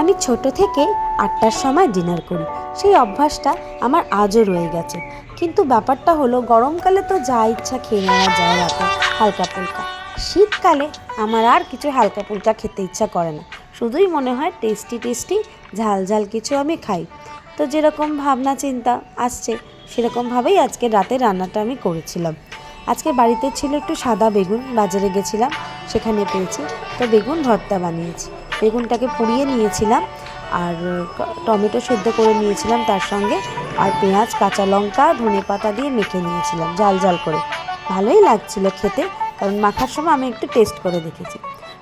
আমি ছোট থেকে আটটার সময় ডিনার করি। সেই অভ্যাসটা আমার আজও রয়ে গেছে। কিন্তু ব্যাপারটা হলো, গরমকালে তো যা ইচ্ছা খেয়ে নেওয়া যায় রাতে, হালকা ফুলকা। শীতকালে আমার আর কিছু হালকা ফুলকা খেতে ইচ্ছা করে না। শুধুই মনে হয় টেস্টি টেস্টি ঝাল ঝাল কিছু আমি খাই। তো যেরকম ভাবনা চিন্তা আসছে সেরকমভাবেই আজকে রাতে রান্নাটা আমি করেছিলাম। আজকে বাড়িতে ছিল একটু সাদা বেগুন, বাজারে গেছিলাম, সেখানে পেয়েছি। তো বেগুন ভর্তা বানিয়েছি। বেগুনটাকে পুড়িয়ে নিয়েছিলাম আর টমেটো সেদ্ধ করে নিয়েছিলাম তার সঙ্গে। আর পেঁয়াজ, কাঁচা লঙ্কা, ধনে পাতা দিয়ে মেখে নিয়েছিলাম ঝাল জাল করে। ভালোই লাগছিল খেতে, কারণ মাখার সময় আমি একটু টেস্ট করে দেখেছি।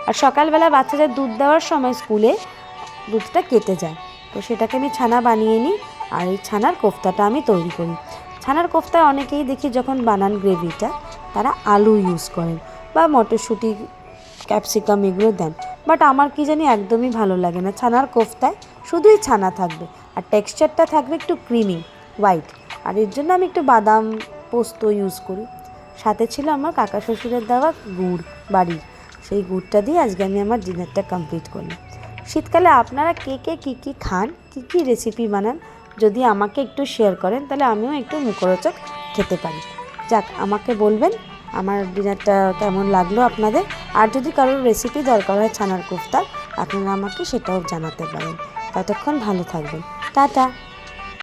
আর সকালবেলা বাচ্চাদের দুধ দেওয়ার সময় স্কুলে দুধটা কেটে যায়। তো সেটাকে আমি ছানা বানিয়ে নিই আর এই ছানার কোফতাটা আমি তৈরি করি। ছানার কোফতায় অনেকেই দেখি যখন বানান গ্রেভিটা, তারা আলু ইউজ করেন বা মটরশুঁটি, ক্যাপসিকাম এগুলো দেন। বাট আমার কি জানি একদমই ভালো লাগে না। ছানার কোফতায় শুধুই ছানা থাকবে আর টেক্সচারটা থাকবে একটু ক্রিমি, হোয়াইট। আর এর জন্য আমি একটু বাদাম পোস্ত ইউজ করি। সাথে ছিল আমার কাকা শ্বশুরের দেওয়া গুড়, বাড়ির। সেই গুড়টা দিয়ে আজকে আমি আমার ডিনারটা কমপ্লিট করলাম। শীতকালে আপনারা কে কে কী কী খান, কী কী রেসিপি বানান, যদি আমাকে একটু শেয়ার করেন, তাহলে আমিও একটু মুখরোচক খেতে পারি। যাক, আমাকে বলবেন আমার ডিনারটা কেমন লাগল আপনাদের? আর যদি কারোর রেসিপি দরকার হয় ছানার কোফতার আপনারা আমাকে সেটাও জানাতে পারেন। ততক্ষণ ভালো থাকবেন। টাটা!